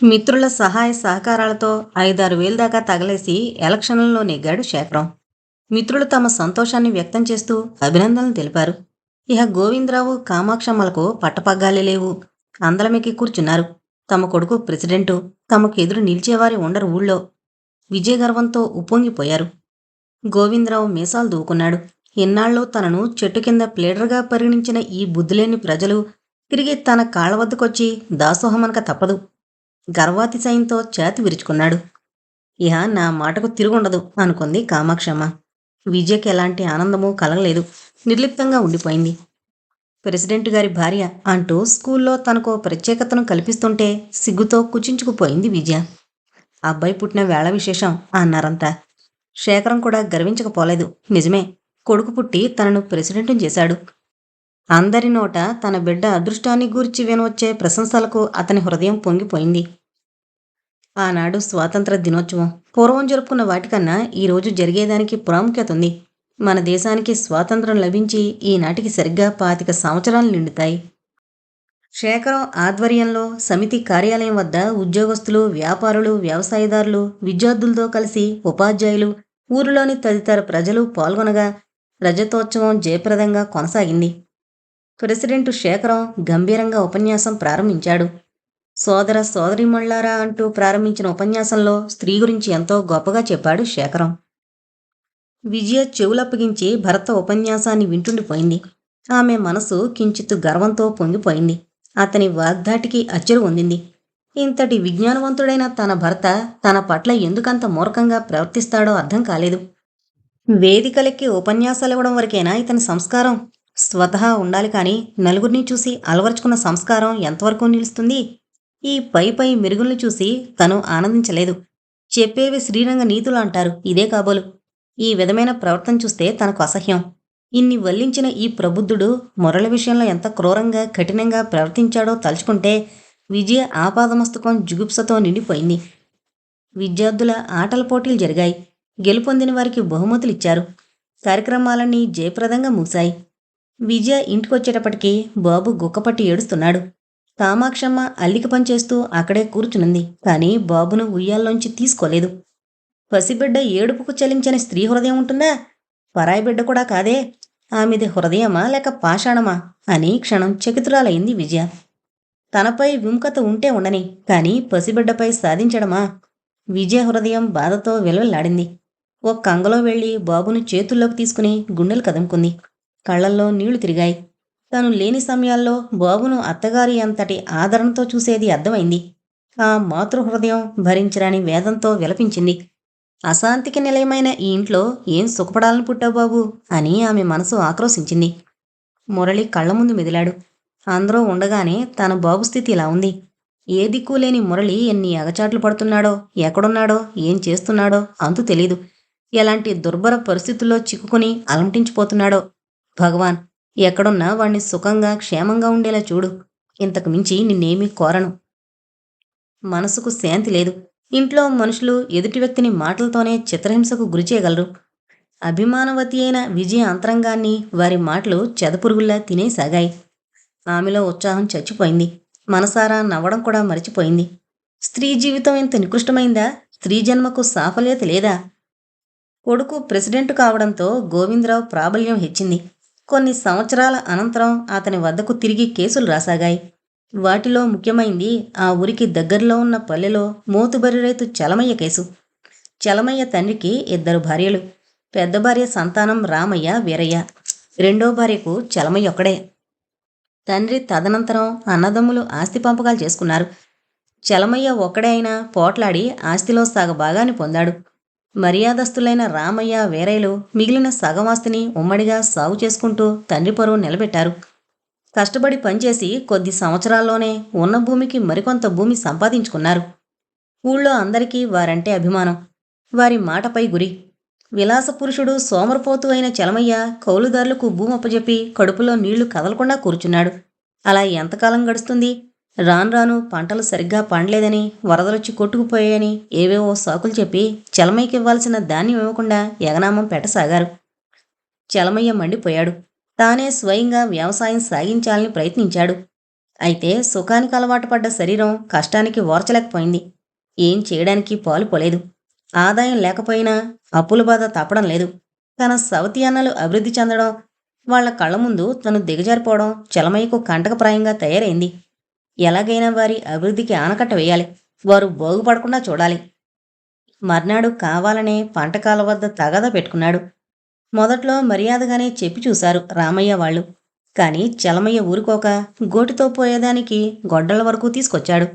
మిత్రుల సహాయ సహకారాలతో ఐదారు వేల దాకా తగలేసి ఎలక్షన్లలో నెగ్గాడు శేఖరం మిత్రులు తమ సంతోషాన్ని వ్యక్తం చేస్తూ అభినందనలు తెలిపారు. ఇహ గోవిందరావు కామాక్షమ్మలకు పట్టపగ్గాలే లేవు. అందలమెక్కి కూర్చున్నారు. తమ కొడుకు ప్రెసిడెంటు తమకు ఎదురు నిలిచేవారి ఉండరు ఊళ్ళో. విజయగర్వంతో ఉప్పొంగిపోయారు. గోవిందరావు మీసాలు దూకున్నాడు. ఇన్నాళ్ళు తనను చెట్టు కింద ప్లేడర్గా పరిగణించిన ఈ బుద్ధిలేని ప్రజలు తిరిగి తన కాళ్ళ వద్దకొచ్చి దాసోహమనక తప్పదు. గర్వాతిశయంతో చేతి విరుచుకున్నాడు. ఇహ నా మాటకు తిరుగుండదు అనుకుంది కామాక్షమ్మ. విజయకి ఎలాంటి ఆనందమూ కలగలేదు. నిర్లిప్తంగా ఉండిపోయింది. ప్రెసిడెంట్ గారి భార్య అంటూ స్కూల్లో తనకు ప్రత్యేకతను కల్పిస్తుంటే సిగ్గుతో కుచించుకుపోయింది విజయ. అబ్బాయి పుట్టిన వేళ విశేషం అన్నారంతా. శేఖరం కూడా గర్వించకపోలేదు. నిజమే కొడుకు పుట్టి తనను ప్రెసిడెంట్ చేశాడు. అందరి నోట తన బిడ్డ అదృష్టాన్ని గూర్చి వినవచ్చే ప్రశంసలకు అతని హృదయం పొంగిపోయింది. ఆనాడు స్వాతంత్ర దినోత్సవం. పూర్వం జరుపుకున్న వాటికన్నా ఈరోజు జరిగేదానికి ప్రాముఖ్యత ఉంది. మన దేశానికి స్వాతంత్రం లభించి ఈనాటికి సరిగ్గా పాతిక సంవత్సరాలు నిండుతాయి. శేఖరం ఆధ్వర్యంలో సమితి కార్యాలయం వద్ద ఉద్యోగస్తులు వ్యాపారులు వ్యవసాయదారులు విద్యార్థులతో కలిసి ఉపాధ్యాయులు ఊరిలోని తదితర ప్రజలు పాల్గొనగా రజతోత్సవం జయప్రదంగా కొనసాగింది. ప్రెసిడెంట్ శేఖరం గంభీరంగా ఉపన్యాసం ప్రారంభించాడు. సోదర సోదరిమళ్ళారా అంటూ ప్రారంభించిన ఉపన్యాసంలో స్త్రీ గురించి ఎంతో గొప్పగా చెప్పాడు శేఖరం. విజయ చెవులప్పగించి భరత ఉపన్యాసాన్ని వింటుండిపోయింది. ఆమె మనసు కించిత్తు గర్వంతో పొంగిపోయింది. అతని వాగ్దాటికి అచ్చరు పొందింది. ఇంతటి విజ్ఞానవంతుడైన తన భర్త తన పట్ల ఎందుకంత మూర్ఖంగా ప్రవర్తిస్తాడో అర్థం కాలేదు. వేదికలెక్కి ఉపన్యాసాలివ్వడం వరకేనా ఇతని సంస్కారం? స్వతహా ఉండాలి కానీ నలుగురిని చూసి అలవరుచుకున్న సంస్కారం ఎంతవరకు నిలుస్తుంది? ఈ పై పై మెరుగుల్ని చూసి తను ఆనందించలేదు. చెప్పేవి శ్రీరంగ నీతులు అంటారు. ఇదే కాబోలు. ఈ విధమైన ప్రవర్తన చూస్తే తనకు అసహ్యం. ఇన్ని వల్లించిన ఈ ప్రబుద్ధుడు మురళ విషయంలో ఎంత క్రూరంగా కఠినంగా ప్రవర్తించాడో తలుచుకుంటే విజయ ఆపాదమస్తకం జుగుప్సతో నిండిపోయింది. విద్యార్థుల ఆటల పోటీలు జరిగాయి. గెలుపొందిన వారికి బహుమతులు ఇచ్చారు. కార్యక్రమాలన్నీ జయప్రదంగా ముగిశాయి. విజయ ఇంటికొచ్చేటప్పటికీ బాబు గుక్కపట్టి ఏడుస్తున్నాడు. కామాక్షమ్మ అల్లిక పనిచేస్తూ అక్కడే కూర్చునుంది. కానీ బాబును ఉయ్యాల్లోంచి తీసుకోలేదు. పసిబిడ్డ ఏడుపుకు చలించని స్త్రీ హృదయం ఉంటుందా? పరాయి బిడ్డ కూడా కాదే. ఆమెది హృదయమా లేక పాషాణమా? అని క్షణం చకితురాలైంది విజయ. తనపై విముఖత ఉంటే ఉండని కానీ పసిబిడ్డపై సాధించడమా? విజయ హృదయం బాధతో విలవల్లాడింది. ఓ కంగలో వెళ్ళి బాబును చేతుల్లోకి తీసుకుని గుండెలు కదుముకుంది. కళ్ళల్లో నీళ్ళు తిరిగాయి. తను లేని సమయాల్లో బాబును అత్తగారి అంతటి ఆదరణతో చూసేది అర్థమైంది. ఆ మాతృహృదయం భరించరాని వేదంతో విలపించింది. అశాంతికి నిలయమైన ఈ ఇంట్లో ఏం సుఖపడాలని పుట్టావు బాబు? అని ఆమె మనసు ఆక్రోశించింది. మురళి కళ్ళ ముందు మెదిలాడు. అందరూ ఉండగానే తన బాబు స్థితి ఇలా ఉంది. ఏ దిక్కు లేని మురళి ఎన్ని అగచాట్లు పడుతున్నాడో ఎక్కడున్నాడో ఏం చేస్తున్నాడో అంతు తెలీదు. ఎలాంటి దుర్భర పరిస్థితుల్లో చిక్కుకుని అలమటించిపోతున్నాడో. భగవాన్ ఎక్కడున్నా వాణ్ణి సుఖంగా క్షేమంగా ఉండేలా చూడు. ఇంతకు మించి నిన్నేమీ కోరను. మనసుకు శాంతి లేదు. ఇంట్లో మనుషులు ఎదుటి వ్యక్తిని మాటలతోనే చిత్రహింసకు గురిచేయగలరు అభిమానవతి అయిన విజయ అంతరంగాన్ని వారి మాటలు చెదపురుగుల్లా తినేసాగాయి. ఆమెలో ఉత్సాహం చచ్చిపోయింది. మనసారా నవ్వడం కూడా మరిచిపోయింది. స్త్రీ జీవితం ఇంత నికృష్టమైందా? స్త్రీ జన్మకు సాఫల్యత లేదా? కొడుకు ప్రెసిడెంట్ కావడంతో గోవిందరావు ప్రాబల్యం హెచ్చింది. కొన్ని సంవత్సరాల అనంతరం అతని వద్దకు తిరిగి కేసులు రాసాగాయి. వాటిలో ముఖ్యమైంది ఆ ఊరికి దగ్గరలో ఉన్న పల్లెలో మోతుబరి రైతు చలమయ్య కేసు. చలమయ్య తండ్రికి ఇద్దరు భార్యలు. పెద్ద భార్య సంతానం రామయ్య వీరయ్య. రెండో భార్యకు చలమయ్య ఒక్కడే. తండ్రి తదనంతరం అన్నదమ్ములు ఆస్తి పంపకాలు చేసుకున్నారు. చలమయ్య ఒక్కడే అయినా పోట్లాడి ఆస్తిలో సగ భాగాన్ని పొందాడు. మర్యాదస్తులైన రామయ్య వీరయ్యలు మిగిలిన సగవాస్తిని ఉమ్మడిగా సాగు చేసుకుంటూ తండ్రి పరువు నిలబెట్టారు. కష్టపడి పనిచేసి కొద్ది సంవత్సరాల్లోనే ఉన్న భూమికి మరికొంత భూమి సంపాదించుకున్నారు. ఊళ్ళో అందరికీ వారంటే అభిమానం. వారి మాటపై గురి. విలాస పురుషుడు సోమరపోతు అయిన చలమయ్య కౌలుదారులకు భూమి అప్పజెప్పి కడుపులో నీళ్ళు కదలకుండా కూర్చున్నాడు. అలా ఎంతకాలం గడుస్తుంది? రాను రాను పంటలు సరిగ్గా పండలేదని వరదలొచ్చి కొట్టుకుపోయాయని ఏవేవో సాకులు చెప్పి చలమయ్యకి ఇవ్వాల్సిన ధాన్యం ఇవ్వకుండా ఎగనామం పెట్టసాగారు. చలమయ్య మండిపోయాడు. తానే స్వయంగా వ్యవసాయం సాగించాలని ప్రయత్నించాడు. అయితే సుఖానికి అలవాటు పడ్డ శరీరం కష్టానికి ఓర్చలేకపోయింది. ఏం చేయడానికి పాలుపోలేదు ఆదాయం లేకపోయినా అప్పుల బాధ తప్పడం లేదు. తన సవతి అన్నలు అభివృద్ధి చెందడం వాళ్ళ కళ్ళ ముందు తను దిగజారిపోవడం చలమయ్యకు కంటకప్రాయంగా తయారైంది. ఎలాగైనా వారి అభివృద్ధికి ఆనకట్ట వేయాలి. వారు బాగుపడకుండా చూడాలి. మర్నాడు కావాలనే పంటకాల వద్ద తగద పెట్టుకున్నాడు. మొదట్లో మర్యాదగానే చెప్పి చూశారు రామయ్య వాళ్ళు. కానీ చలమయ్య ఊరుకోక గోటితో పోయేదానికి గొడ్డల వరకు తీసుకొచ్చాడు.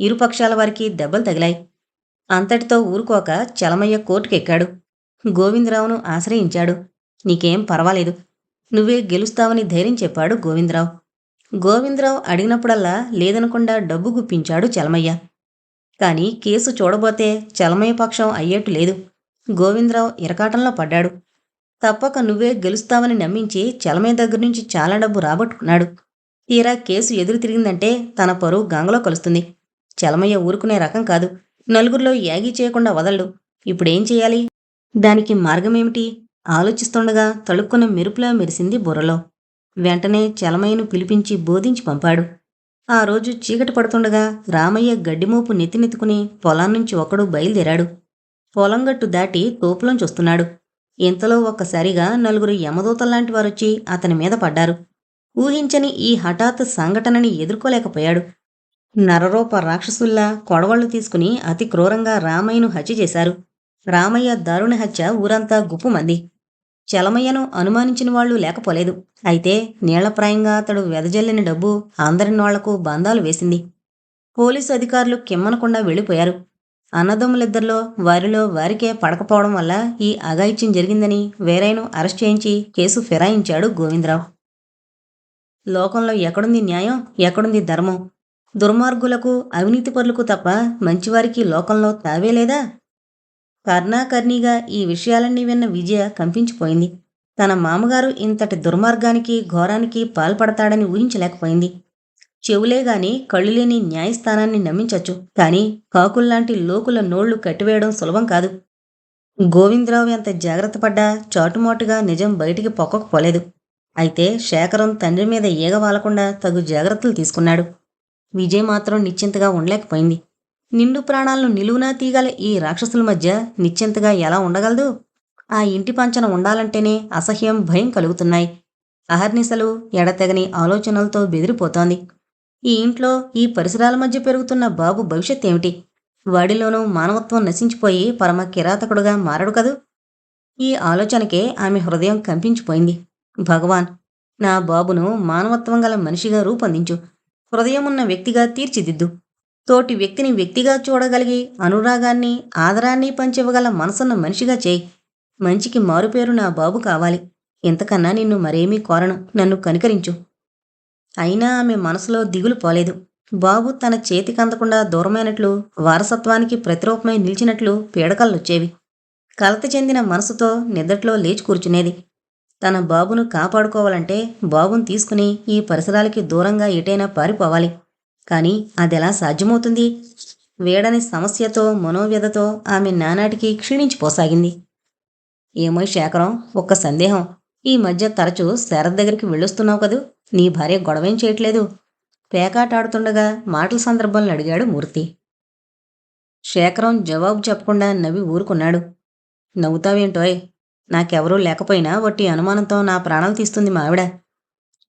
ఇరుపక్షాల వారికి దెబ్బలు తగిలాయి. అంతటితో ఊరుకోక చలమయ్య కోర్టుకెక్కాడు. గోవిందరావును ఆశ్రయించాడు. నీకేం పర్వాలేదు. నువ్వే గెలుస్తావని ధైర్యం చెప్పాడు గోవిందరావు. గోవిందరావు అడిగినప్పుడల్లా లేదనకుండా డబ్బు గుప్పించాడు చలమయ్య. కానీ కేసు చూడబోతే చలమయ్య పక్షం అయ్యేట్టు లేదు. గోవిందరావు ఇరకాటంలో పడ్డాడు. తప్పక నువ్వే గెలుస్తావని నమ్మించి చలమయ్య దగ్గర నుంచి చాలా డబ్బు రాబట్టుకున్నాడు. తీరా కేసు ఎదురు తిరిగిందంటే తన పరువు గంగలో కలుస్తుంది. చలమయ్య ఊరుకునే రకం కాదు. నలుగురిలో యాగి చేయకుండా వదలడు. ఇప్పుడేం చేయాలి? దానికి మార్గమేమిటి? ఆలోచిస్తుండగా తడుక్కున్న మెరుపులా మెరిసింది బుర్రలో. వెంటనే చలమయ్యను పిలిపించి బోధించి పంపాడు. ఆ రోజు చీకటి పడుతుండగా రామయ్య గడ్డిమోపు నెత్తినెత్తుకుని పొలాన్నుంచి ఒకడు బయలుదేరాడు. పొలంగట్టు దాటి తోపులోంచి వస్తున్నాడు. ఇంతలో ఒక్కసారిగా నలుగురు యమదూతల్లాంటి వారొచ్చి అతని మీద పడ్డారు. ఊహించని ఈ హఠాత్ సంఘటనని ఎదుర్కోలేకపోయాడు. నరరూప రాక్షసుల్లా కొడవళ్ళు తీసుకుని అతి క్రూరంగా రామయ్యను హత్య చేశారు. రామయ్య దారుణ హత్య ఊరంతా గుప్పుమంది. చలమయ్యను అనుమానించిన వాళ్ళు లేకపోలేదు. అయితే నీళ్ళప్రాయంగా అతడు వెదజల్లిన డబ్బు అందరి బంధాలు వేసింది. పోలీసు అధికారులు కిమ్మనకుండా వెళ్ళిపోయారు. అన్నదమ్ములిద్దరిలో వారిలో వారికే పడకపోవడం వల్ల ఈ అఘాయిత్యం జరిగిందని వేరైను అరెస్ట్ చేయించి కేసు ఫిరాయించాడు గోవిందరావు. లోకంలో ఎక్కడుంది న్యాయం ఎక్కడుంది ధర్మం? దుర్మార్గులకు అవినీతిపరులకు తప్ప మంచివారికి లోకంలో తావే లేదా? కర్ణాకర్ణిగా ఈ విషయాలన్నీ విన్న విజయ కంపించిపోయింది. తన మామగారు ఇంతటి దుర్మార్గానికి ఘోరానికి పాల్పడతాడని ఊహించలేకపోయింది. చెవులే గాని కళ్ళు లేని న్యాయస్థానాన్ని నమ్మించవచ్చు కానీ కాకుల్లాంటి లోకుల నోళ్ళు కట్టివేయడం సులభం కాదు. గోవిందరావు ఎంత జాగ్రత్త పడ్డా చాటుమాటుగా నిజం బయటికి పొక్కకపోలేదు. అయితే శేఖరం తండ్రి మీద ఈగ వాలకుండా తగు జాగ్రత్తలు తీసుకున్నాడు. విజయ్ మాత్రం నిశ్చింతగా ఉండలేకపోయింది. నిండు ప్రాణాలను నిలువునా తీగల ఈ రాక్షసుల మధ్య నిశ్చింతగా ఎలా ఉండగలదు? ఆ ఇంటి పంచన ఉండాలంటేనే అసహ్యం భయం కలుగుతున్నాయి. అహర్నిశలు ఎడతెగని ఆలోచనలతో బెదిరిపోతోంది. ఈ ఇంట్లో ఈ పరిసరాల మధ్య పెరుగుతున్న బాబు భవిష్యత్ ఏమిటి వాడిలోనూ మానవత్వం నశించిపోయి పరమ కిరాతకుడుగా మారడు కదూ? ఈ ఆలోచనకే ఆమె హృదయం కంపించిపోయింది. భగవాన్ నా బాబును మానవత్వం గల మనిషిగా రూపొందించు. హృదయమున్న వ్యక్తిగా తీర్చిదిద్దు. తోటి వ్యక్తిని వ్యక్తిగా చూడగలిగి అనురాగాన్ని ఆదరాన్ని పంచివ్వగల మనసున్న మనిషిగా చేయి. మంచికి మారుపేరు నా బాబు కావాలి. ఇంతకన్నా నిన్ను మరేమీ కోరను. నన్ను కనికరించు. అయినా ఆమె మనసులో దిగులు పోలేదు. బాబు తన చేతికి అందకుండా దూరమైనట్లు వారసత్వానికి ప్రతిరూపమై నిలిచినట్లు పీడకలొచ్చేవి కలత చెందిన మనసుతో నిద్రట్లో లేచి కూర్చునేది. తన బాబును కాపాడుకోవాలంటే బాబును తీసుకుని ఈ పరిసరాలకి దూరంగా ఎటైనా పారిపోవాలి. కానీ అదెలా సాధ్యమవుతుంది? వేడని సమస్యతో మనోవ్యధతో ఆమె నానాటికి క్షీణించిపోసాగింది ఏమో శేఖరం ఒక్క సందేహం. ఈ మధ్య తరచూ శరత్ దగ్గరికి వెళ్ళొస్తున్నావు కదూ? నీ భార్య గొడవేం చేయట్లేదు. పేకాటాడుతుండగా మాటల సందర్భంలో అడిగాడు మూర్తి. శేఖరం జవాబు చెప్పకుండా నవ్వి ఊరుకున్నాడు. నవ్వుతావేంటోయ్? నాకెవరూ లేకపోయినా వట్టి అనుమానంతో నా ప్రాణాలు తీస్తుంది మావిడ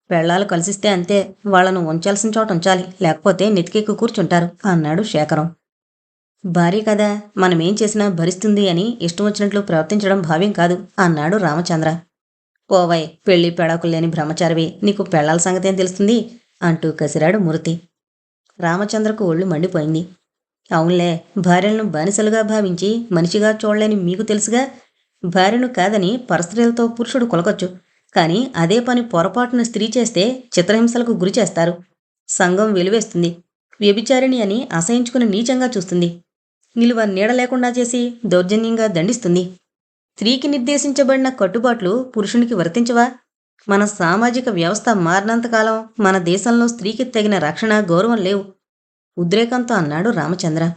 పెళ్ళాలు కలిసిస్తే అంతే. వాళ్ళను ఉంచాల్సిన చోట ఉంచాలి. లేకపోతే నెతికెక్కు కూర్చుంటారు అన్నాడు శేఖరం. భార్య కదా మనమేం చేసినా భరిస్తుంది అని ఇష్టం వచ్చినట్లు ప్రవర్తించడం భావ్యం కాదు అన్నాడు రామచంద్ర. ఓవై పెళ్ళి పెడాకులు లేని బ్రహ్మచారివి నీకు పెళ్ళాల సంగతేం తెలుస్తుంది? అంటూ కసిరాడు మూర్తి. రామచంద్రకు ఒళ్ళు మండిపోయింది. అవునులే భార్యలను బానిసలుగా భావించి మనిషిగా చూడలేని మీకు తెలుసుగా? భార్యను కాదని పరస్త్రీలతో పురుషుడు కొలకొచ్చు. కానీ అదే పని పొరపాటున స్త్రీ చేస్తే చిత్రహింసలకు గురి చేస్తారు. సంఘం వెలివేస్తుంది. వ్యభిచారిణి అని అసహించుకుని నీచంగా చూస్తుంది. నిలువ నీడ లేకుండా చేసి దౌర్జన్యంగా దండిస్తుంది. స్త్రీకి నిర్దేశించబడిన కట్టుబాట్లు పురుషునికి వర్తించవా? మన సామాజిక వ్యవస్థ మారినంతకాలం మన దేశంలో స్త్రీకి తగిన రక్షణ గౌరవం లేవు. ఉద్రేకంతో అన్నాడు రామచంద్ర.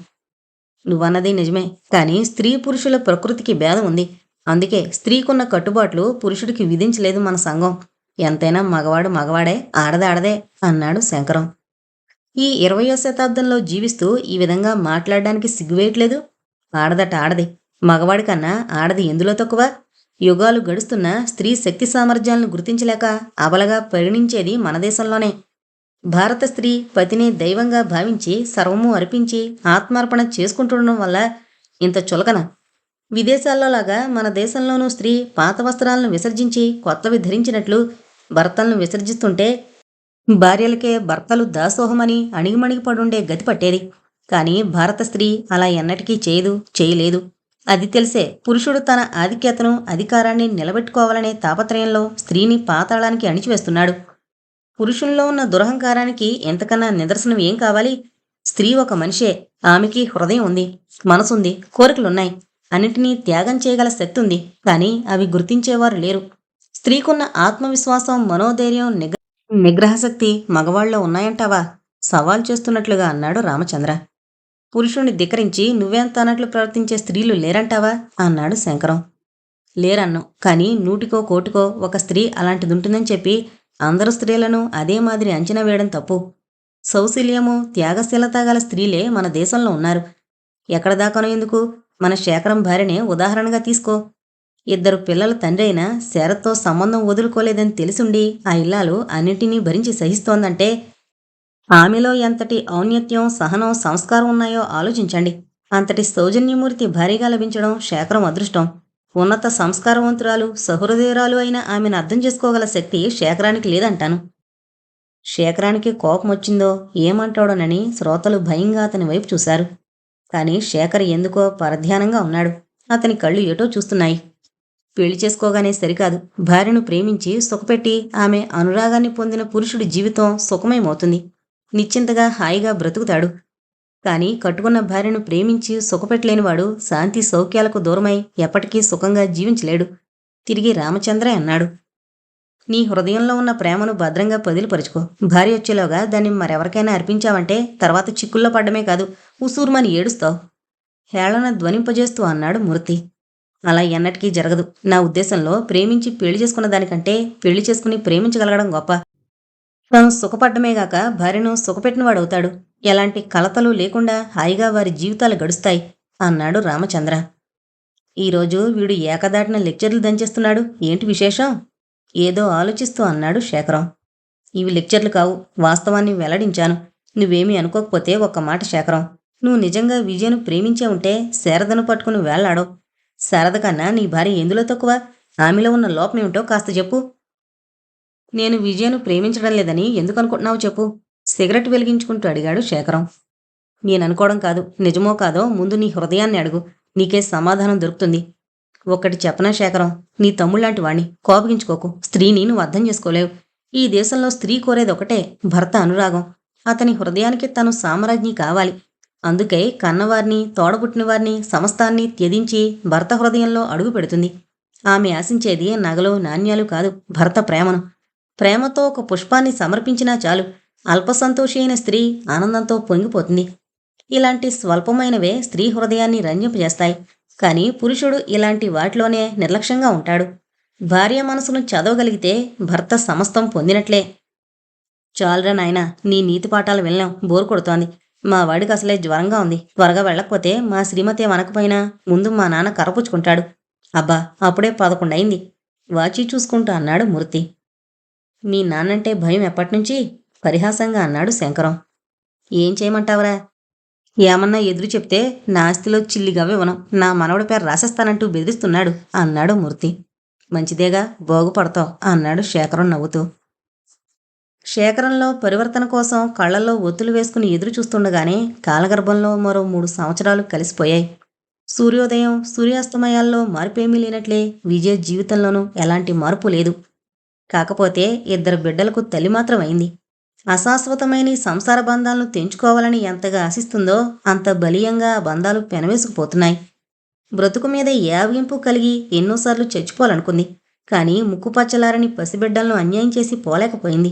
నువ్వన్నది నిజమే కానీ స్త్రీ పురుషుల ప్రకృతికి భేదం ఉంది. అందుకే స్త్రీకున్న కట్టుబాట్లు పురుషుడికి విధించలేదు మన సంఘం. ఎంతైనా మగవాడు మగవాడే ఆడదాడదే ఆడదే అన్నాడు శంకరం. ఈ ఇరవయో శతాబ్దంలో జీవిస్తూ ఈ విధంగా మాట్లాడడానికి సిగ్గువేయట్లేదు? ఆడదట ఆడది. మగవాడి కన్నా ఆడది ఎందులో తక్కువ? యుగాలు గడుస్తున్న స్త్రీ శక్తి సామర్థ్యాలను గుర్తించలేక అబలగా పరిగణించేది మన దేశంలోనే. భారత స్త్రీ పతిని దైవంగా భావించి సర్వము అర్పించి ఆత్మార్పణ చేసుకుంటుండడం వల్ల ఇంత చులకన? విదేశాల్లో లాగా మన దేశంలోనూ స్త్రీ పాత వస్త్రాలను విసర్జించి కొత్తవి ధరించినట్లు భర్తలను విసర్జిస్తుంటే భార్యలకే భర్తలు దాసోహమని అణిగిమణిగి పడుండే గతి పట్టేది. కానీ భారత స్త్రీ అలా ఎన్నటికీ చేయదు చేయలేదు. అది తెలిసే పురుషుడు తన ఆధిక్యతను అధికారాన్ని నిలబెట్టుకోవాలనే తాపత్రయంలో స్త్రీని పాతాళానికి అణిచివేస్తున్నాడు. పురుషుల్లో ఉన్న దురహంకారానికి ఎంతకన్నా నిదర్శనం ఏం కావాలి? స్త్రీ ఒక మనిషే ఆమెకి హృదయం ఉంది మనసుంది కోరికలున్నాయి. అన్నింటినీ త్యాగం చేయగల శక్తి ఉంది కానీ అవి గుర్తించేవారు లేరు. స్త్రీకున్న ఆత్మవిశ్వాసం మనోధైర్యం నిగ్ర నిగ్రహశక్తి మగవాళ్ళలో ఉన్నాయంటావా? సవాల్ చేస్తున్నట్లుగా అన్నాడు రామచంద్ర. పురుషుణ్ణి ధిక్కరించి నువ్వెంత అన్నట్లు ప్రవర్తించే స్త్రీలు లేరంటావా? అన్నాడు శంకరం. లేరన్ను కానీ నూటికో కోటికో ఒక స్త్రీ అలాంటిది ఉంటుందని చెప్పి అందరు స్త్రీలను అదే మాదిరి అంచనా వేయడం తప్పు. సౌశీల్యము త్యాగశీలత గల స్త్రీలే మన దేశంలో ఉన్నారు. ఎక్కడ దాకానో ఎందుకు? మన శేఖరం భార్యనే ఉదాహరణగా తీసుకో. ఇద్దరు పిల్లల తండ్రి అయిన శరత్తో సంబంధం వదులుకోలేదని తెలిసుండి ఆ ఇల్లాలు అన్నిటినీ భరించి సహిస్తోందంటే ఆమెలో ఎంతటి ఔన్నత్యం సహనం సంస్కారం ఉన్నాయో ఆలోచించండి. అంతటి సౌజన్యమూర్తి భారీగా లభించడం శేఖరం అదృష్టం. ఉన్నత సంస్కారవంతురాలు సహృదయురాలు అయిన ఆమెను అర్థం చేసుకోగల శక్తి శేఖరానికి లేదంటాను. శేఖరానికి కోపం వచ్చిందో ఏమంటాడోనని శ్రోతలు భయంగా అతని వైపు చూశారు. కానీ శేఖర్ ఎందుకో పరధ్యానంగా ఉన్నాడు. అతని కళ్ళు ఎటో చూస్తున్నాయి. పెళ్ళి చేసుకోగానే సరికాదు. భార్యను ప్రేమించి సుఖపెట్టి ఆమె అనురాగాన్ని పొందిన పురుషుడి జీవితం సుఖమయమవుతుంది. నిశ్చింతగా హాయిగా బ్రతుకుతాడు. కానీ కట్టుకున్న భార్యను ప్రేమించి సుఖపెట్టలేనివాడు శాంతి సౌఖ్యాలకు దూరమై ఎప్పటికీ సుఖంగా జీవించలేడు. తిరిగి రామచంద్రే అన్నాడు. నీ హృదయంలో ఉన్న ప్రేమను భద్రంగా పదిలిపరుచుకో. భార్య వచ్చేలోగా దాన్ని మరెవరికైనా అర్పించావంటే తర్వాత చిక్కుల్లో పడ్డమే కాదు ఉసూర్మని ఏడుస్తావు. హేళన ధ్వనింపజేస్తూ అన్నాడు మూర్తి. అలా ఎన్నటికీ జరగదు. నా ఉద్దేశంలో ప్రేమించి పెళ్ళి చేసుకున్న దానికంటే పెళ్ళి చేసుకుని ప్రేమించగలగడం గొప్ప. తాను సుఖపడ్డమేగాక భార్యను సుఖపెట్టినవాడవుతాడు. ఎలాంటి కలతలు లేకుండా హాయిగా వారి జీవితాలు గడుస్తాయి అన్నాడు రామచంద్ర. ఈరోజు వీడు ఏకదాటిన లెక్చర్లు దంచేస్తున్నాడు. ఏంటి విశేషం? ఏదో ఆలోచిస్తూ అన్నాడు శేఖరం. ఇవి లెక్చర్లు కావు వాస్తవాన్ని వెల్లడించాను. నువ్వేమీ అనుకోకపోతే ఒక్క మాట శేఖరం. నువ్వు నిజంగా విజయను ప్రేమించే ఉంటే శారదను పట్టుకుని వేళ్ళాడో. శారద కన్నా నీ భార్య ఎందులో తక్కువ? ఆమెలో ఉన్న లోపమేమిటో కాస్త చెప్పు. నేను విజయను ప్రేమించడం లేదని ఎందుకు అనుకుంటున్నావు చెప్పు. సిగరెట్ వెలిగించుకుంటూ అడిగాడు శేఖరం. నేను అనుకోవడం కాదు నిజమో కాదో ముందు నీ హృదయాన్ని అడుగు. నీకే సమాధానం దొరుకుతుంది. ఒక్కటి చెప్పనా శేఖరం? నీ తమ్ముళ్ళాంటి వాణ్ణి. కోపగించుకోకు. స్త్రీని నువ్వు అర్థం చేసుకోలేవు. ఈ దేశంలో స్త్రీ కోరేది ఒకటే భర్త అనురాగం. అతని హృదయానికి తను సామ్రాజ్ఞి కావాలి. అందుకే కన్నవారిని తోడబుట్టిన వారిని సమస్తాన్ని త్యజించి భర్త హృదయంలో అడుగు పెడుతుంది. ఆమె ఆశించేది నగలు నాణ్యాలు కాదు భర్త ప్రేమను. ప్రేమతో ఒక పుష్పాన్ని సమర్పించినా చాలు. అల్పసంతోషి అయిన స్త్రీ ఆనందంతో పొంగిపోతుంది. ఇలాంటి స్వల్పమైనవే స్త్రీ హృదయాన్ని రంజింపజేస్తాయి. కానీ పురుషుడు ఇలాంటి వాటిలోనే నిర్లక్ష్యంగా ఉంటాడు. భార్య మనసును చదవగలిగితే భర్త సమస్తం పొందినట్లే. చాలురా నాయనా నీ నీతి పాఠాలు వినలేం బోరు కొడుతోంది. మా వాడికి అసలే జ్వరంగా ఉంది. త్వరగా వెళ్ళకపోతే మా శ్రీమతి వనకపోయినా ముందు మా నాన్న కరపుచ్చుకుంటాడు. అబ్బా అప్పుడే పదకొండయింది వాచి చూసుకుంటూ అన్నాడు మూర్తి. మీ నాన్నంటే భయం ఎప్పటినుంచి పరిహాసంగా అన్నాడు శంకరం. ఏం చేయమంటావరా? ఏమన్నా ఎదురు చెప్తే నా ఆస్తిలో చిల్లిగవ్వివ్వను నా మనవడి పేరు రాసేస్తానంటూ బెదిరిస్తున్నాడు అన్నాడు మూర్తి. మంచిదేగా బాగుపడతావు అన్నాడు శేఖరం నవ్వుతూ. శేఖరంలో పరివర్తన కోసం కళ్ళల్లో ఒత్తులు వేసుకుని ఎదురు చూస్తుండగానే కాలగర్భంలో మరో మూడు సంవత్సరాలు కలిసిపోయాయి. సూర్యోదయం సూర్యాస్తమయాల్లో మార్పేమీ లేనట్లే విజయ్ జీవితంలోనూ ఎలాంటి మార్పు లేదు. కాకపోతే ఇద్దరు బిడ్డలకు తల్లి మాత్రం అయింది. అశాశ్వతమైన ఈ సంసార బంధాలను తెంచుకోవాలని ఎంతగా ఆశిస్తుందో అంత బలీయంగా ఆ బంధాలు పెనవేసుకుపోతున్నాయి. బ్రతుకు మీద యావింపు కలిగి ఎన్నోసార్లు చచ్చిపోవాలనుకుంది. కానీ ముక్కుపచ్చలారని పసిబిడ్డలను అన్యాయం చేసి పోలేకపోయింది.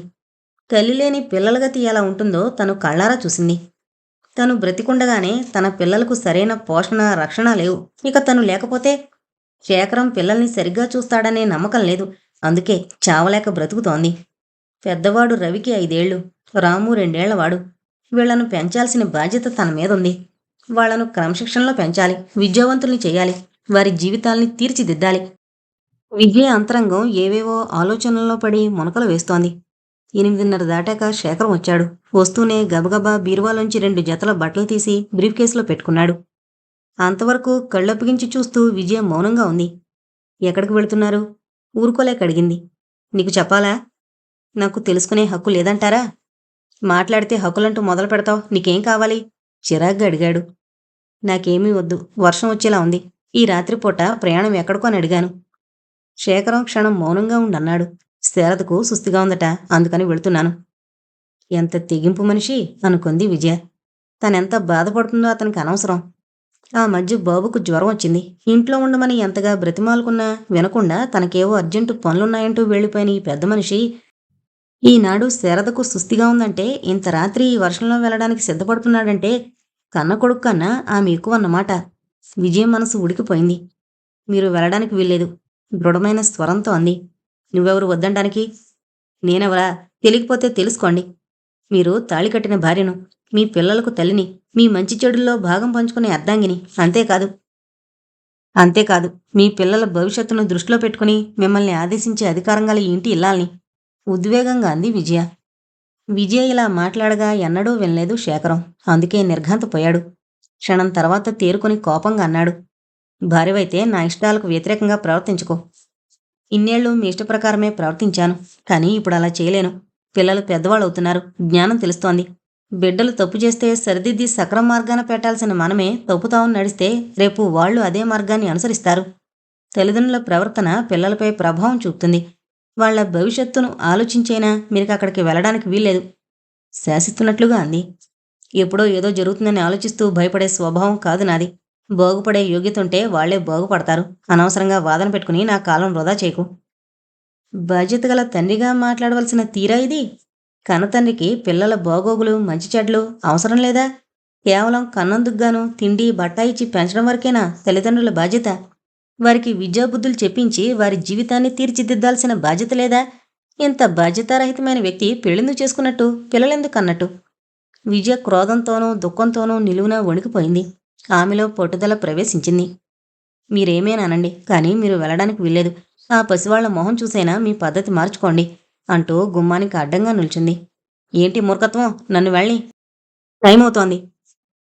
తల్లి లేని పిల్లల గతి ఎలా ఉంటుందో తను కళ్ళారా చూసింది. తను బ్రతికుండగానే తన పిల్లలకు సరైన పోషణ రక్షణ లేవు. ఇక తను లేకపోతే శేఖరం పిల్లల్ని సరిగ్గా చూస్తాడనే నమ్మకం లేదు. అందుకే చావలేక బ్రతుకుతోంది. పెద్దవాడు రవికి ఐదేళ్ళు రాము రెండేళ్ళవాడు. వీళ్ళను పెంచాల్సిన బాధ్యత తన మీద ఉంది వాళ్ళను క్రమశిక్షణలో పెంచాలి విద్యావంతుల్ని చేయాలి వారి జీవితాల్ని తీర్చిదిద్దాలి. విజయ అంతరంగం ఏవేవో ఆలోచనల్లో పడి మునకలు వేస్తోంది. ఎనిమిదిన్నర దాటాక శేఖరం వచ్చాడు. వస్తూనే గబగబా బీరువాలోంచి రెండు జతల బట్టలు తీసి బ్రీఫ్ కేసులో పెట్టుకున్నాడు. అంతవరకు కళ్ళప్పగించి చూస్తూ విజయ మౌనంగా ఉంది. ఎక్కడికి వెళుతున్నారు? ఊరుకోలేక అడిగింది. నీకు చెప్పాలా? నాకు తెలుసుకునే హక్కు లేదంటారా? మాట్లాడితే హక్కులంటూ మొదలు పెడతావు. నీకేం కావాలి? చిరాగ్గా అడిగాడు. నాకేమీ వద్దు. వర్షం వచ్చేలా ఉంది. ఈ రాత్రిపూట ప్రయాణం ఎక్కడికో అని అడిగాను. శేఖరం క్షణం మౌనంగా ఉండన్నాడు శారదకు సుస్థిగా ఉందట. అందుకని వెళుతున్నాను. ఎంత తెగింపు మనిషి? అనుకుంది విజయ. తనెంత బాధపడుతుందో అతనికి అనవసరం. ఆ మధ్య బాబుకు జ్వరం వచ్చింది. ఇంట్లో ఉండమని ఎంతగా బ్రతిమాలుకున్నా వినకుండా తనకేవో అర్జెంటు పనులున్నాయంటూ వెళ్ళిపోయిన ఈ పెద్ద మనిషి ఈనాడు శరదకు సుస్థిగా ఉందంటే ఇంత రాత్రి ఈ వర్షంలో వెళ్ళడానికి సిద్ధపడుతున్నాడంటే కన్న కొడుకు కన్నా ఆమె ఎక్కువ అన్నమాట. విజయం మనసు ఉడికిపోయింది. మీరు వెళ్ళడానికి వీల్లేదు. దృఢమైన స్వరంతో అంది. నువ్వెవరు వద్దంటానికి? నేనెవరా? తెలియకపోతే తెలుసుకోండి. మీరు తాళి కట్టిన భార్యను మీ పిల్లలకు తల్లిని మీ మంచి చెడుల్లో భాగం పంచుకునే అర్ధాంగిని. అంతేకాదు. అంతేకాదు. మీ పిల్లల భవిష్యత్తును దృష్టిలో పెట్టుకుని మిమ్మల్ని ఆదేశించే అధికారం గల ఇంటి ఇల్లాలని ఉద్వేగంగా అంది విజయ. విజయ ఇలా మాట్లాడగా ఎన్నడూ వినలేదు శేఖరం. అందుకే నిర్ఘాంతపోయాడు క్షణం తర్వాత తేరుకొని కోపంగా అన్నాడు. భార్యవైతే నా ఇష్టాలకు వ్యతిరేకంగా ప్రవర్తించుకో. ఇన్నేళ్ళు మీ ఇష్టప్రకారమే ప్రవర్తించాను. కానీ ఇప్పుడు అలా చేయలేను. పిల్లలు పెద్దవాళ్ళు అవుతున్నారు జ్ఞానం తెలుస్తోంది. బిడ్డలు తప్పు చేస్తే సరిదిద్ది సక్రమ మార్గాన పెట్టాల్సిన మనమే తప్పుతామని నడిస్తే రేపు వాళ్ళు అదే మార్గాన్ని అనుసరిస్తారు. తల్లిదండ్రుల ప్రవర్తన పిల్లలపై ప్రభావం చూపుతుంది. వాళ్ళ భవిష్యత్తును ఆలోచించైనా మీరు అక్కడికి వెళ్ళడానికి వీల్లేదు. శాసిస్తున్నట్లుగా అంది. ఎప్పుడో ఏదో జరుగుతుందని ఆలోచిస్తూ భయపడే స్వభావం కాదు నాది. బాగుపడే యోగ్యత ఉంటే వాళ్ళే బాగుపడతారు. అనవసరంగా వాదన పెట్టుకుని నా కాలం వృధా చేయకు. బాధ్యత గల తండ్రిగా మాట్లాడవలసిన తీరా ఇది? కన్నతండ్రికి పిల్లల బాగోగులు మంచి చెడ్లు అవసరం లేదా? కేవలం కన్నందుకుగాను తిండి బట్ట ఇచ్చి పెంచడం వరకేనా తల్లిదండ్రుల బాధ్యత? వారికి విద్యాబుద్ధులు చెప్పించి వారి జీవితాన్ని తీర్చిదిద్దాల్సిన బాధ్యత లేదా? ఇంత బాధ్యతారహితమైన వ్యక్తి పెళ్ళెందుకు చేసుకున్నట్టు? పిల్లలెందుకు అన్నట్టు? విజయ క్రోధంతోనూ దుఃఖంతోనూ నిలువున వణికిపోయింది. ఆమెలో పట్టుదల ప్రవేశించింది. మీరేమేనానండి కానీ మీరు వెళ్ళడానికి వీల్లేదు. ఆ పసివాళ్ళ మొహం చూసైనా మీ పద్ధతి మార్చుకోండి అంటూ గుమ్మానికి అడ్డంగా నిల్చుంది. ఏంటి మూర్ఖత్వం? నన్ను వెళ్ళి టైం అవుతోంది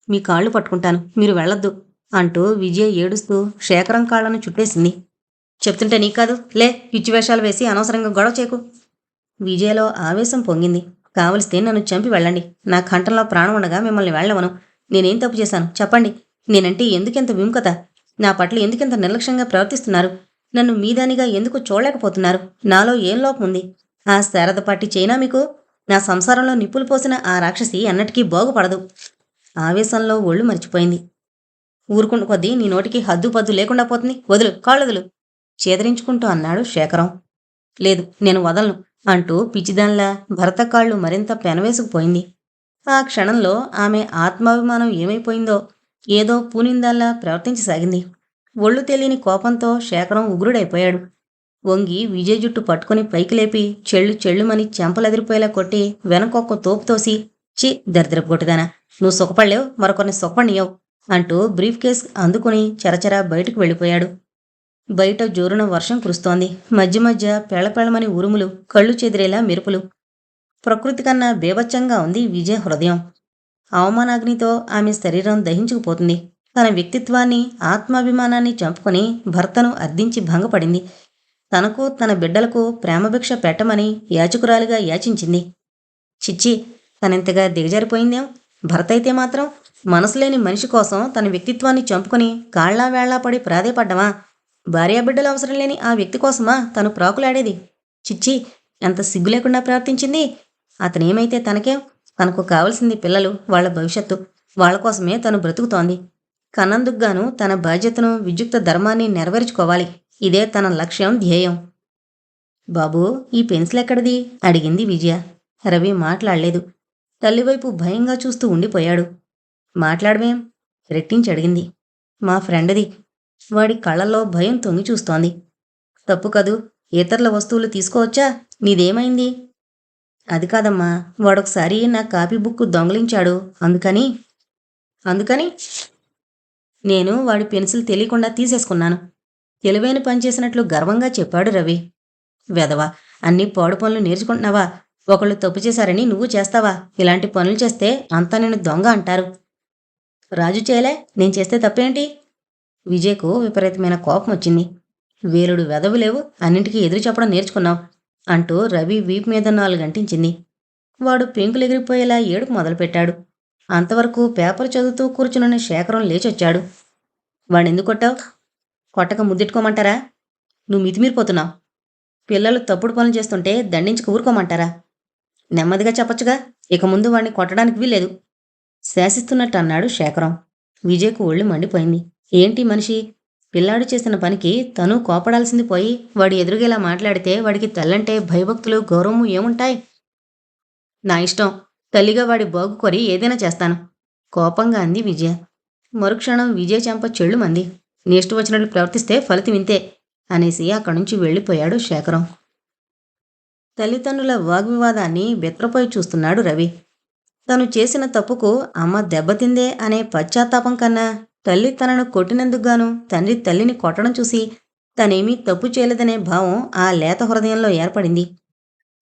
మీ కాళ్ళు పట్టుకుంటాను. మీరు వెళ్ళొద్దు. అంటూ విజయ ఏడుస్తూ శేఖరం కాళ్ళను చుట్టేసింది. చెప్తుంటే నీకు కాదు. లే పిచ్చి వేషాలు వేసి అనవసరంగా గొడవ చేయకు. విజయలో ఆవేశం పొంగింది. కావలిస్తే నన్ను చంపి వెళ్ళండి. నా కంఠంలో ప్రాణం ఉండగా మిమ్మల్ని వెళ్ళవను. నేనేం తప్పు చేశాను? చెప్పండి. నేనంటే ఎందుకెంత విముఖత? నా పట్ల ఎందుకెంత నిర్లక్ష్యంగా ప్రవర్తిస్తున్నారు? నన్ను మీదానిగా ఎందుకు చూడలేకపోతున్నారు? నాలో ఏం లోపం ఉంది? ఆ శారదపాటి చైనా మీకు? నా సంసారంలో నిప్పులు పోసిన ఆ రాక్షసి అన్నటికీ బాగుపడదు. ఆవేశంలో ఒళ్ళు మర్చిపోయింది. ఊరుకున్న కొద్దీ నీ నోటికి హద్దు పద్దు లేకుండా పోతుంది. వదులు కాళ్ళొదులు. చేదరించుకుంటూ అన్నాడు శేఖరం. లేదు నేను వదలను అంటూ పిచ్చిదాన్లా భరత కాళ్ళు మరింత పెనవేసుకుపోయింది ఆ క్షణంలో ఆమె ఆత్మాభిమానం ఏమైపోయిందో ఏదో పూనిందాల్లా ప్రవర్తించసాగింది. ఒళ్ళు తెలియని కోపంతో శేఖరం ఉగ్రుడైపోయాడు. వంగి విజయ్ జుట్టు పట్టుకుని పైకి లేపి చెళ్ళు చెళ్ళుమని చెంపలెదిరిపోయేలా కొట్టి వెనకొక్క తోపు తోసి చి దరిద్రపు కొట్టుదానా నువ్వు సుఖపడలేవు మరొకరిని సుఖపడినియవు అంటూ బ్రీఫ్ కేస్ అందుకుని చరచరా బయటకు వెళ్ళిపోయాడు. బయట జోరున వర్షం కురుస్తోంది. మధ్య మధ్య పెళపెళమని ఉరుములు కళ్ళు చెదిరేలా మెరుపులు. ప్రకృతి కన్నా బేభత్సంగా ఉంది విజయ హృదయం. అవమానాగ్నితో ఆమె శరీరం దహించుకుపోతుంది. తన వ్యక్తిత్వాన్ని ఆత్మాభిమానాన్ని చంపుకొని భర్తను అర్థించి భంగపడింది. తనకు తన బిడ్డలకు ప్రేమభిక్ష పెట్టమని యాచకురాలిగా యాచించింది. చిచ్చి తనింతగా దిగజారిపోయిందేం? భర్త అయితే మాత్రం మనసులేని మనిషి కోసం తన వ్యక్తిత్వాన్ని చంపుకొని కాళ్ళా వేళ్ళా పడి ప్రాధేయపడ్డమా? భార్యాబిడ్డలు అవసరం లేని ఆ వ్యక్తి కోసమా తను ప్రాకులాడేది? చిచ్చి ఎంత సిగ్గు లేకుండా ప్రవర్తించింది అతనేమైతే తనకేం? తనకు కావలసింది పిల్లలు వాళ్ళ భవిష్యత్తు. వాళ్ళ కోసమే తను బ్రతుకుతోంది. కన్నందుకుగాను తన బాధ్యతను విద్యుక్త ధర్మాన్ని నెరవేర్చుకోవాలి. ఇదే తన లక్ష్యం ధ్యేయం. బాబూ ఈ పెన్సిల్ ఎక్కడిది? అడిగింది విజయ. రవి మాట్లాడలేదు. తల్లివైపు భయంగా చూస్తూ ఉండిపోయాడు. మాట్లాడమేం? రెట్టించి అడిగింది. మా ఫ్రెండ్ది. వాడి కళ్ళల్లో భయం తొంగి చూస్తోంది. తప్పు కదూ? ఇతరుల వస్తువులు తీసుకోవచ్చా? నీదేమైంది? అది కాదమ్మా. వాడొకసారి నా కాపీ బుక్ దొంగలించాడు. అందుకని? అందుకని? నేను వాడి పెన్సిల్ తెలియకుండా తీసేసుకున్నాను. తెలివైన పని చేసినట్లు గర్వంగా చెప్పాడు రవి. వెదవా అన్ని పాడు పనులు నేర్చుకుంటున్నావా? ఒకళ్ళు తప్పు చేశారని నువ్వు చేస్తావా? ఇలాంటి పనులు చేస్తే అంతా నేను దొంగ అంటారు. రాజు చేయలే? నేను చేస్తే తప్పేంటి? విజయ్కు విపరీతమైన కోపం వచ్చింది. వేలుడు వెదవు లేవు అన్నింటికీ ఎదురు చెప్పడం నేర్చుకున్నావు అంటూ రవి వీపు మీద నాలుగు గంటించింది. వాడు పెంకులు ఎగిరిపోయేలా ఏడుపు మొదలుపెట్టాడు. అంతవరకు పేపర్ చదువుతూ కూర్చున్న శేఖరం లేచొచ్చాడు. వాడెందుకు కొట్టావు? కొట్టక ముద్దెట్టుకోమంటారా? నువ్వు మితిమీరిపోతున్నావు. పిల్లలు తప్పుడు పనులు చేస్తుంటే దండించుకు ఊరుకోమంటారా? నెమ్మదిగా చెప్పొచ్చుగా. ఇక ముందు వాడిని కొట్టడానికి వీల్లేదు. శాసిస్తున్నట్టు అన్నాడు శేఖరం. విజయ్కు ఒళ్ళు మండిపోయింది. ఏంటి మనిషి? పిల్లాడు చేసిన పనికి తను కోపడాల్సింది పోయి వాడి ఎదురుగేలా మాట్లాడితే వాడికి తల్లంటే భయభక్తులు గౌరవము ఏముంటాయి? నా ఇష్టం. తల్లిగా వాడి బాగు కొరి ఏదైనా చేస్తాను. కోపంగా అంది విజయ. మరుక్షణం విజయ చెంప చెళ్ళు మంది. నీష్టు వచ్చినట్లు ప్రవర్తిస్తే ఫలితం ఇంతే అనేసి అక్కడి నుంచి వెళ్ళిపోయాడు శేఖరం. తల్లిదండ్రుల వాగ్వివాదాన్ని బెత్రపోయి చూస్తున్నాడు రవి. తను చేసిన తప్పుకు అమ్మ దెబ్బతిందే అనే పశ్చాత్తాపం కన్నా తల్లి తనను కొట్టినందుకు గాను తండ్రి తల్లిని కొట్టడం చూసి తనేమీ తప్పు చేయలేదనే భావం ఆ లేత హృదయంలో ఏర్పడింది.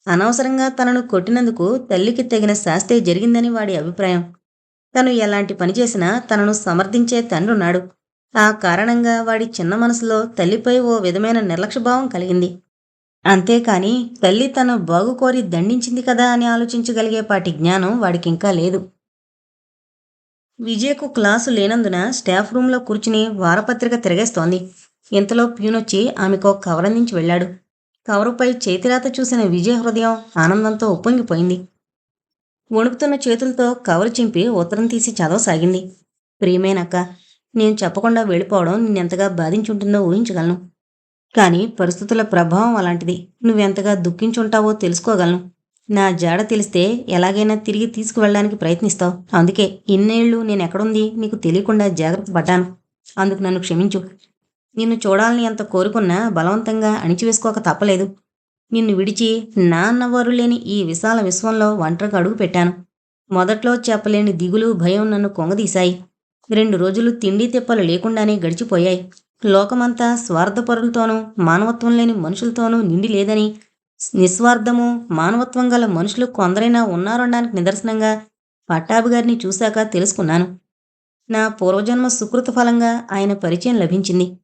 అనవసరంగా తనను కొట్టినందుకు తల్లికి తగిన శాస్తే జరిగిందని వాడి అభిప్రాయం. తను ఎలాంటి పని చేసినా తనను సమర్థించే తండ్రున్నాడు ఆ కారణంగా వాడి చిన్న మనసులో తల్లిపై ఓ విధమైన నిర్లక్ష్యభావం కలిగింది. అంతేకాని తల్లి తను బాగుకోరి దండించింది కదా అని ఆలోచించగలిగేపాటి జ్ఞానం వాడికింకా లేదు. విజయకు క్లాసు లేనందున స్టాఫ్ రూంలో కూర్చుని వారపత్రిక తిరగేస్తోంది. ఇంతలో ప్యూనొచ్చి ఆమెకు కవర్ అందించి వెళ్ళాడు. కవరుపై చేతిరాత చూసిన విజయ హృదయం ఆనందంతో ఉప్పొంగిపోయింది. వణుకుతున్న చేతులతో కవరు చింపి ఉత్తరం తీసి చదవసాగింది ప్రియమేనక్క నేను చెప్పకుండా వెళ్ళిపోవడం నిన్నెంతగా బాధించుంటుందో ఊహించగలను. కానీ పరిస్థితుల ప్రభావం అలాంటిది. నువ్వెంతగా దుఃఖించుంటావో తెలుసుకోగలను. నా జాడ తెలిస్తే ఎలాగైనా తిరిగి తీసుకువెళ్ళడానికి ప్రయత్నిస్తావు. అందుకే ఇన్నేళ్ళు నేను ఎక్కడుంది నీకు తెలియకుండా జాగ్రత్త పడ్డాను. అందుకు నన్ను క్షమించు. నిన్ను చూడాలని ఎంత కోరుకున్నా బలవంతంగా అణిచివేసుకోక తప్పలేదు. నిన్ను విడిచి నాన్నవారు లేని ఈ విశాల విశ్వంలో ఒంటరికి అడుగు పెట్టాను. మొదట్లో చెప్పలేని దిగులు భయం నన్ను కొంగదీశాయి. రెండు రోజులు తిండి తిప్పలు లేకుండానే గడిచిపోయాయి. లోకమంతా స్వార్థపరులతోనూ మానవత్వం లేని మనుషులతోనూ నిండి లేదని నిస్వార్థము మానవత్వం గల మనుషులు కొందరైనా ఉన్నారనడానికి నిదర్శనంగా పట్టాభి గారిని చూశాక తెలుసుకున్నాను. నా పూర్వజన్మ సుకృత ఫలంగా ఆయన పరిచయం లభించింది.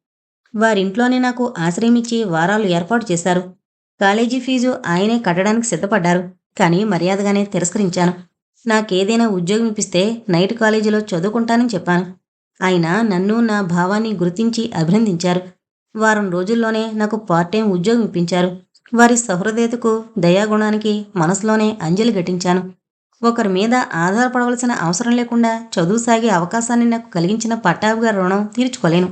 వారింట్లోనే నాకు ఆశ్రయమిచ్చి వారాలు ఏర్పాటు చేశారు. కాలేజీ ఫీజు ఆయనే కట్టడానికి సిద్ధపడ్డారు. కానీ మర్యాదగానే తిరస్కరించాను. నాకేదైనా ఉద్యోగం ఇప్పిస్తే నైట్ కాలేజీలో చదువుకుంటానని చెప్పాను. ఆయన నన్ను నా భావాన్ని గుర్తించి అభినందించారు. వారం రోజుల్లోనే నాకు పార్ట్ టైం ఉద్యోగం ఇప్పించారు. వారి సహృదయతకు దయాగుణానికి మనసులోనే అంజలి ఘటించాను. ఒకరి మీద ఆధారపడవలసిన అవసరం లేకుండా చదువు సాగే అవకాశాన్ని నాకు కలిగించిన పట్టాభి గారి రుణం తీర్చుకోలేను.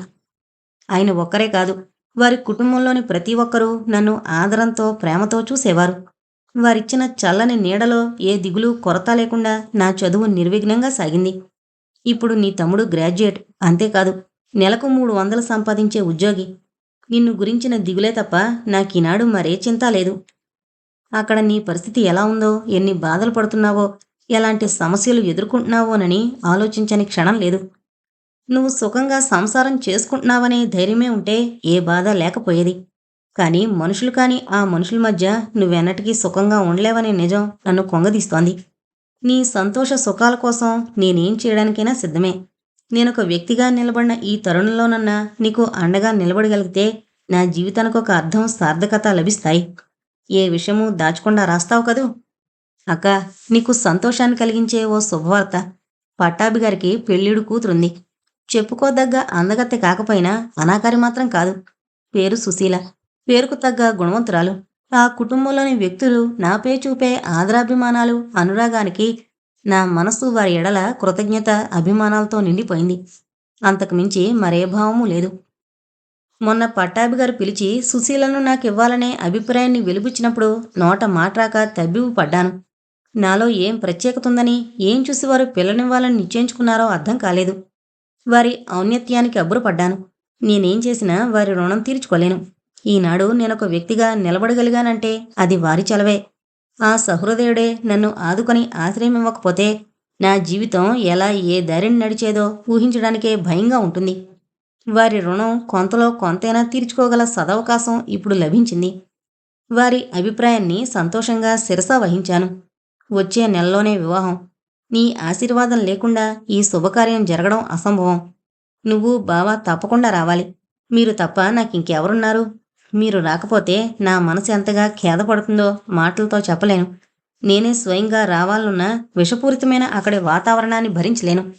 ఆయన ఒక్కరే కాదు వారి కుటుంబంలోని ప్రతి ఒక్కరూ నన్ను ఆదరంతో ప్రేమతో చూసేవారు. వారిచ్చిన చల్లని నీడలో ఏ దిగులు కొరత లేకుండా నా చదువు నిర్విఘ్నంగా సాగింది. ఇప్పుడు నీ తమ్ముడు గ్రాడ్యుయేట్. అంతేకాదు నెలకు మూడు వందలు సంపాదించే ఉద్యోగి. నిన్ను గురించిన దిగులే తప్ప నాకీనాడు మరే చింత లేదు. అక్కడ నీ పరిస్థితి ఎలా ఉందో ఎన్ని బాధలు పడుతున్నావో ఎలాంటి సమస్యలు ఎదుర్కొంటున్నావోనని ఆలోచించని క్షణం లేదు. నువ్వు సుఖంగా సంసారం చేసుకుంటున్నావనే ధైర్యమే ఉంటే ఏ బాధ లేకపోయేది. కానీ మనుషులు కాని ఆ మనుషుల మధ్య నువ్వెన్నటికీ సుఖంగా ఉండలేవనే నిజం నన్ను కొంగదీస్తోంది. నీ సంతోష సుఖాల కోసం నేనేం చేయడానికైనా సిద్ధమే. నేనొక వ్యక్తిగా నిలబడిన ఈ తరుణంలోనన్నా నీకు అండగా నిలబడగలిగితే నా జీవితానికి ఒక అర్థం సార్థకత లభిస్తాయి. ఏ విషయము దాచకుండా రాస్తావు కదూ? అక్క నీకు సంతోషాన్ని కలిగించే ఓ శుభవార్త. పట్టాభి గారికి పెళ్ళిడు కూతురుంది. చెప్పుకోదగ్గ అందగత్తె కాకపోయినా అనాకారి మాత్రం కాదు. పేరు సుశీల. పేరుకు తగ్గ గుణవంతురాలు. ఆ కుటుంబంలోని వ్యక్తులు నాపై చూపే ఆదరాభిమానాలు అనురాగానికి నా మనసు వారి ఎడల కృతజ్ఞత అభిమానాలతో నిండిపోయింది. అంతకుమించి మరే భావము లేదు. మొన్న పట్టాభి గారు పిలిచి సుశీలను నాకు ఇవ్వాలనే అభిప్రాయాన్ని వెలుబుచ్చినప్పుడు నోట మాట్రాక తబ్బివు పడ్డాను. నాలో ఏం ప్రత్యేకత ఉందని ఏం చూసి వారు పిల్లనివ్వాలని నిశ్చయించుకున్నారో అర్థం కాలేదు. వారి ఔన్నత్యానికి అబ్బురపడ్డాను. నేనేం చేసినా వారి రుణం తీర్చుకోలేను. ఈనాడు నేనొక వ్యక్తిగా నిలబడగలిగానంటే అది వారి చలవే. ఆ సహృదయుడే నన్ను ఆదుకొని ఆశ్రయం ఇవ్వకపోతే నా జీవితం ఎలా ఏ దారిని నడిచేదో ఊహించడానికే భయంగా ఉంటుంది. వారి రుణం కొంతలో కొంతైనా తీర్చుకోగల సదవకాశం ఇప్పుడు లభించింది. వారి అభిప్రాయాన్ని సంతోషంగా శిరస వహించాను. వచ్చే నెలలోనే వివాహం. నీ ఆశీర్వాదం లేకుండా ఈ శుభకార్యం జరగడం అసంభవం. నువ్వు బావా తప్పకుండా రావాలి. మీరు తప్ప నాకింకెవరున్నారు? మీరు రాకపోతే నా మనసు ఎంతగా ఖేదపడుతుందో మాటలతో చెప్పలేను. నేనే స్వయంగా రావాలన్న విషపూరితమైన అక్కడి వాతావరణాన్ని భరించలేను.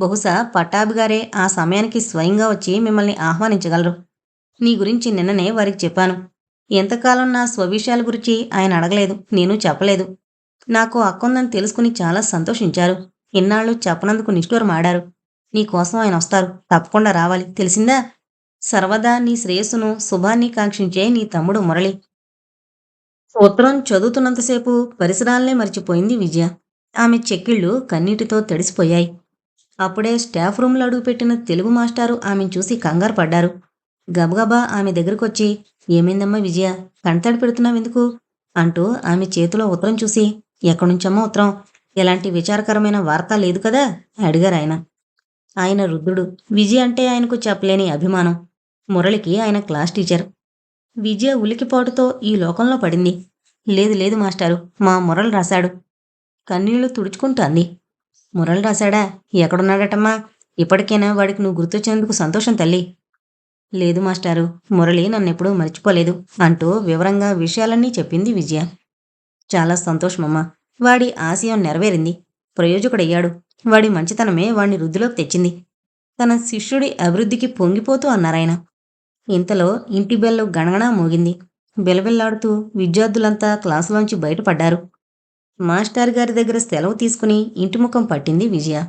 బహుశా పట్టాభిగారే ఆ సమయానికి స్వయంగా వచ్చి మిమ్మల్ని ఆహ్వానించగలరు. నీ గురించి నిన్ననే వారికి చెప్పాను. ఎంతకాలం నా స్వవిషయాల గురించి ఆయన అడగలేదు నేను చెప్పలేదు. నాకు అక్కుందని తెలుసుకుని చాలా సంతోషించారు. ఇన్నాళ్ళు చెప్పనందుకు నిష్ఠూరమాడారు. నీకోసం ఆయన వస్తారు. తప్పకుండా రావాలి. తెలిసిందా? సర్వదా నీ శ్రేయస్సును శుభాన్ని కాంక్షించే నీ తమ్ముడు మురళి. ఉత్తరం చదువుతున్నంతసేపు పరిసరాలనే మర్చిపోయింది విజయ. ఆమె చెక్కిళ్ళు కన్నీటితో తడిసిపోయాయి. అప్పుడే స్టాఫ్ రూమ్లో అడుగుపెట్టిన తెలుగు మాస్టారు ఆమెను చూసి కంగారు పడ్డారు. గబగబా ఆమె దగ్గరకొచ్చి ఏమైందమ్మా విజయ? కంటతడి పెడుతున్నావెందుకు? అంటూ ఆమె చేతిలో ఉత్తరం చూసి ఎక్కడుంచమ్మా ఉత్తరం? ఎలాంటి విచారకరమైన వార్త లేదు కదా? అడిగారు ఆయన ఆయన రుద్రుడు. విజయ్ అంటే ఆయనకు చెప్పలేని అభిమానం. మురళికి ఆయన క్లాస్ టీచర్. విజయ ఉలికిపాటుతో ఈ లోకంలో పడింది. లేదు లేదు మాస్టారు మా మురళి రాశాడు. కన్నీళ్ళు తుడుచుకుంటూ అంది మురళి రాశాడా? ఎక్కడున్నాడటమ్మా? ఇప్పటికైనా వాడికి నువ్వు గుర్తొచ్చినందుకు సంతోషం తల్లి. లేదు మాస్టారు మురళి నన్నెప్పుడూ మర్చిపోలేదు అంటూ వివరంగా విషయాలన్నీ చెప్పింది విజయ. చాలా సంతోషమమ్మా వాడి ఆశయం నెరవేరింది. ప్రయోజకుడయ్యాడు. వాడి మంచితనమే వాణ్ణి వృద్ధిలోకి తెచ్చింది. తన శిష్యుడి అభివృద్ధికి పొంగిపోతూ అన్నారాయన. ఇంతలో ఇంటి బెల్లు గణగణ మోగింది. బిలబిల్లాడుతూ విద్యార్థులంతా క్లాసులోంచి బయటపడ్డారు. మాస్టర్ గారి దగ్గర సెలవు తీసుకుని ఇంటి ముఖం పట్టింది విజయ.